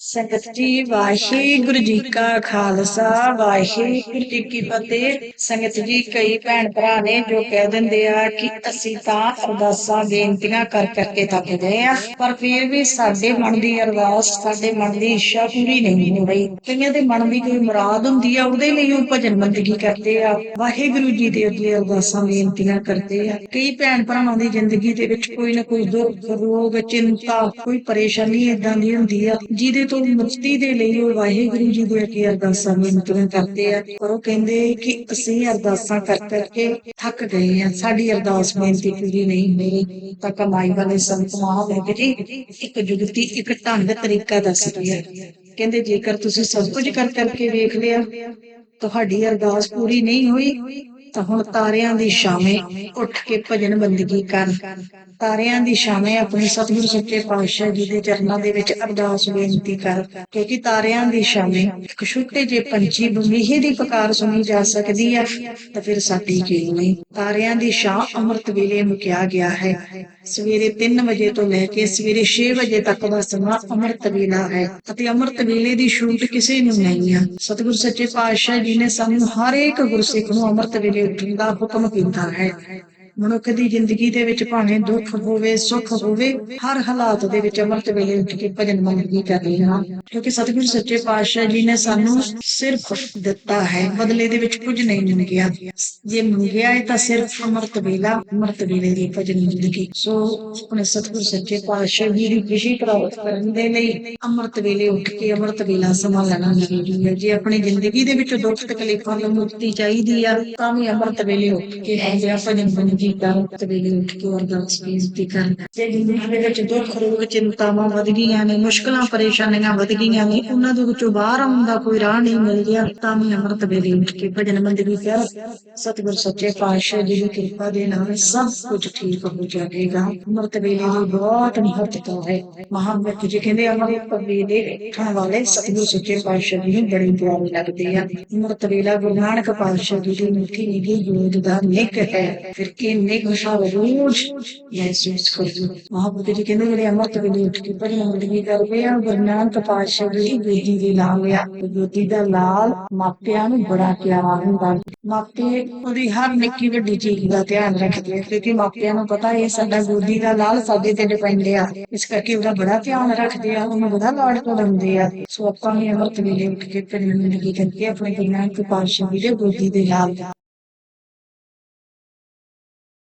ਸੰਗਤ ਜੀ ਵਾਹਿਗੁਰੂ ਜੀ ਕਾ ਖਾਲਸਾ ਵਾਹਿਗੁਰੂ ਜੀ ਕੀ ਫਤਿਹ। ਸੰਗਤ ਜੀ, ਕਈ ਭੈਣ ਭਰਾ ਨੇ ਜੋ ਕਹਿ ਦਿੰਦੇ ਆ ਕਿ ਅਸੀਂ ਤਾਂ ਅਰਦਾਸਾਂ, ਬੇਨਤੀਆਂ ਕਰ ਕਰਕੇ ਥੱਕ ਗਏ ਆ, ਪਰ ਫਿਰ ਵੀ ਸਾਡੇ ਮਨ ਦੀ ਅਰਦਾਸ, ਸਾਡੇ ਮਨ ਦੀ ਇੱਛਾ ਪੂਰੀ ਨਹੀਂ ਹੋ ਰਹੀ। ਕਈਆਂ ਦੇ ਮਨ ਦੀ ਕੋਈ ਮੁਰਾਦ ਹੁੰਦੀ ਆ, ਉਹਦੇ ਲਈ ਉਹ ਭਜਨ ਬੰਦਗੀ ਕਰਦੇ ਆ ਵਾਹਿਗੁਰੂ ਜੀ ਦੇ ਅੱਗੇ ਅਰਦਾਸਾਂ, ਬੇਨਤੀਆਂ ਕਰਦੇ ਆ। ਕਈ ਭੈਣ ਭਰਾਵਾਂ ਦੀ ਜ਼ਿੰਦਗੀ ਦੇ ਵਿੱਚ ਕੋਈ ਨਾ ਕੋਈ ਦੁੱਖ, ਰੋਗ, ਚਿੰਤਾ, ਕੋਈ ਪਰੇਸ਼ਾਨੀ ਇਦਾਂ ਦੀ ਹੁੰਦੀ ਆ, ਜਿਹਦੇ ਤੋਂ ਮੁਕਤੀ ਦੇ ਲਈ ਉਹ ਵਾਹਿਗੁਰੂ ਜੀ ਦੇ ਅੱਗੇ ਅਰਦਾਸਾਂ ਬੇਨਤੀਆਂ ਕਰਦੇ ਆ ਪਰ ਉਹ ਕਹਿੰਦੇ ਕਿ ਅਸੀਂ ਅਰਦਾਸਾਂ ਕਰ ਕਰਕੇ ਥੱਕ ਗਏ ਆ। ਸਾਡੀ ਅਰਦਾਸ ਬੇਨਤੀ ਪੂਰੀ ਨਹੀਂ ਹੋਈ। ਤਾਂ ਕਮਾਈ ਵਾਲੇ ਸੰਤ ਮਹਾਂਪੁਰਖ ਜੀ, ਇੱਕ ਜੁਗਤੀ, ਇੱਕ ਢੰਗ ਤਰੀਕਾ ਦੱਸਦੇ ਆ। ਕਹਿੰਦੇ ਜੇਕਰ ਤੁਸੀਂ ਸਭ ਕੁਝ ਕਰ ਕਰਕੇ ਵੇਖ ਲਿਆ ਤੁਹਾਡੀ ਅਰਦਾਸ ਪੂਰੀ ਨਹੀਂ ਹੋਈ ਤਾਂ ਹੁਣ ਤਾਰਿਆਂ ਦੀ ਛਾਵੇਂ ਉੱਠ ਕੇ ਭਜਨ ਬੰਦਗੀ ਕਰ। ਤਾਰਿਆਂ ਦੀ ਛਾਵੇਂ ਆਪਣੇ ਸਤਿਗੁਰ ਸੱਚੇ ਪਾਤਸ਼ਾਹ ਜੀ ਦੇ ਚਰਨਾਂ ਦੇ ਵਿੱਚ ਅਰਦਾਸ ਬੇਨਤੀ ਕਰ, ਕਿਉਂਕਿ ਤਾਰਿਆਂ ਦੀ ਛਾਵੇਂ ਇੱਕ ਛੋਟੇ ਜਿਹੇ ਪੰਛੀ ਬਮੀਹੇ ਦੀ ਪੁਕਾਰ ਸੁਣੀ ਜਾ ਸਕਦੀ ਹੈ ਤਾਂ ਫਿਰ ਸਾਡੀ ਕੀ ਨਹੀਂ। ਤਾਰਿਆਂ ਦੀ ਛਾਂ ਅੰਮ੍ਰਿਤ ਵੇਲੇ ਮੁਕਿਆ ਗਿਆ ਹੈ। ਸਵੇਰੇ 3 ਵਜੇ ਤੋਂ ਲੈ ਕੇ ਸਵੇਰੇ 6 ਵਜੇ ਤੱਕ ਦਾ ਸਮਾਂ ਅੰਮ੍ਰਿਤ ਵੇਲਾ ਹੈ, ਅਤੇ ਅੰਮ੍ਰਿਤ ਵੇਲੇ ਦੀ ਛੂਟ ਕਿਸੇ ਨੂੰ ਨਹੀਂ ਹੈ ਸਤਿਗੁਰ ਸੱਚੇ ਪਾਤਸ਼ਾਹ ਜੀ ਨੇ ਸਾਨੂੰ ਹਰ ਇੱਕ ਗੁਰਸਿੱਖ ਨੂੰ ਅੰਮ੍ਰਿਤ ਵੇਲੇ ਉੱਠਣ ਦਾ ਹੁਕਮ ਕੀਤਾ ਹੈ। ਮਨੁੱਖ ਦੀ ਜ਼ਿੰਦਗੀ ਦੇ ਵਿੱਚ ਭਾਵੇਂ ਦੁੱਖ ਹੋਵੇ, ਸੁੱਖ ਹੋਵੇ, ਹਰ ਹਾਲਾਤ ਦੇ ਵਿੱਚ ਅੰਮ੍ਰਿਤ ਵੇਲੇ ਉੱਠ ਕੇ ਭਜਨ ਮੰਗੀ ਕਰਨੀ ਹਾਂ। ਕਿਉਂਕਿ ਸਤਿਗੁਰੂ ਸੱਚੇ ਪਾਤਸ਼ਾਹ ਜੀ ਨੇ ਸਾਨੂੰ ਸਿਰਫ ਦਿੱਤਾ ਹੈ, ਬਦਲੇ ਦੇ ਵਿੱਚ ਕੁਝ ਨਹੀਂ ਮੰਗਿਆ। ਜੇ ਮੰਗਿਆ ਹੈ ਤਾਂ ਸਿਰਫ ਅੰਮ੍ਰਿਤ ਵੇਲਾ, ਅੰਮ੍ਰਿਤ ਵੇਲੇ ਦੀ ਭਜਨ ਜ਼ਿੰਦਗੀ ਸੋ ਆਪਣੇ ਸਤਿਗੁਰੂ ਸੱਚੇ ਪਾਤਸ਼ਾਹ ਜੀ ਦੀ ਖੁਸ਼ੀ ਪ੍ਰਾਪਤ ਕਰਨ ਦੇ ਲਈ ਅੰਮ੍ਰਿਤ ਵੇਲੇ ਉੱਠ ਕੇ ਅੰਮ੍ਰਿਤ ਵੇਲਾ ਸਮਾਂ ਲੈਣਾ ਜ਼ਰੂਰੀ ਹੈ। ਜੇ ਆਪਣੀ ਜ਼ਿੰਦਗੀ ਦੇ ਵਿੱਚ ਦੁੱਖ ਤਕਲੀਫਾਂ ਤੋਂ ਮੁਕਤੀ ਚਾਹੀਦੀ ਆ, ਤਾਂ ਵੀ ਅੰਮ੍ਰਿਤ ਵੇਲੇ ਉੱਠ ਕੇ ਆਉਂਦਿਆਂ ਭਜਨ ਬੰਦਗੀ ਕਰ ਅੰਮ੍ਰਿਤ ਵੇਲੇ ਉੱਠ ਕੇ ਅਰਦਾਸ ਬੇਨਤੀ ਕਰ ਜੇ ਜ਼ਿੰਦਗੀ ਦੇ ਵਿੱਚ ਦੁੱਖ, ਰੋਗ, ਚਿੰਤਾਵਾਂ ਵਧ ਗਈਆਂ ਨੇ, ਮੁਸ਼ਕਲਾਂ, ਪਰੇਸ਼ਾਨੀਆਂ ਵਧ ਗਈਆਂ ਨੇ, ਉਹਨਾਂ ਦੇ ਵਿੱਚੋਂ ਬਾਹਰ ਆਉਣ ਦਾ ਕੋਈ ਰਾਹ ਨਹੀਂ ਮਿਲ ਰਿਹਾ ਤਾਂ ਵੀ ਅੰਮ੍ਰਿਤ ਵੇਲੇ ਉੱਠ ਕੇ ਭਜਨ ਬੰਦਗੀ ਕਰ ਸਤਿਗੁਰ ਸੱਚੇ ਪਾਤਸ਼ਾਹ ਦੀ ਕਿਰਪਾ ਦੇ ਨਾਲ ਸਭ ਕੁਝ ਠੀਕ ਹੋ ਜਾਵੇਗਾ। ਅੰਮ੍ਰਿਤ ਵੇਲੇ ਦੀ ਬਹੁਤ ਮਹੱਤਤਾ ਹੈ। ਮਹਾਂਪੁਰਖ ਜੀ ਕਹਿੰਦੇ, ਅੰਮ੍ਰਿਤ ਵੇਲੇ ਉੱਠਣ ਵਾਲੇ ਸਤਿਗੁਰ ਸੱਚੇ ਪਾਤਸ਼ਾਹ ਜੀ ਨੂੰ ਬੜੀ ਪਿਆਰੇ ਲੱਗਦੇ ਆ। ਅੰਮ੍ਰਿਤ ਵੇਲਾ ਗੁਰੂ ਨਾਨਕ ਪਾਤਸ਼ਾਹ ਜੀ ਦੀ ਮਿੱਠੀ ਨਿੱਘੀ ਜੋਤ ਦਾ ਨਿਕ ਹੈ। ਫਿਰ ਇਹ ਨਿਕ ਸਭ ਰੋਜ਼ ਮਹਿਸੂਸ ਕਰੋ ਮਹਾਂਪੁਰਖ ਜੀ ਕਹਿੰਦੇ ਜਿਹੜੇ ਅੰਮ੍ਰਿਤ ਵੇਲੇ ਉੱਠ ਕੇ ਭਜਨ ਮੰਦਗੀ ਕਰਦੇ ਆ, ਗੁਰੂ ਨਾਨਕ ਦੀ ਬੇਟੀ ਦੇ ਲਾਲ ਆ। ਬੇਟੀ ਦਾ ਲਾਲ ਮਾਪਿਆਂ ਨੂੰ ਬੜਾ ਪਿਆਰਾ ਹੁੰਦਾ। ਮਾਪੇ ਉਹਦੀ ਹਰ ਨਿੱਕੀ ਵੱਡੀ ਚੀਜ਼ ਦਾ ਧਿਆਨ ਰੱਖਦੇ ਕਿਉਂਕਿ ਮਾਪਿਆਂ ਨੂੰ ਪਤਾ ਇਹ ਸਾਡਾ ਗੋਦੀ ਦਾ ਲਾਲ ਸਾਡੇ ਤੇ ਡਿਪੈਂਡ ਆ। ਇਸ ਕਰਕੇ ਉਹਦਾ ਬੜਾ ਧਿਆਨ ਰੱਖਦੇ ਆ, ਉਹਨੂੰ ਬੜਾ ਲਾਡ ਕਰਾਉਂਦੇ ਆ। ਸੋ ਆਪਾਂ ਵੀ ਅੰਮ੍ਰਿਤ ਵੇਲੇ ਉੱਠ ਕੇ ਭਜਨ ਮੰਦਗੀ ਕਰਕੇ ਆਪਣੇ ਗੁਰੂ ਨਾਨਕ ਪਾਤਸ਼ਾਹ ਜੀ ਦੇ ਗੋਦੀ ਦੇ ਲਾਲ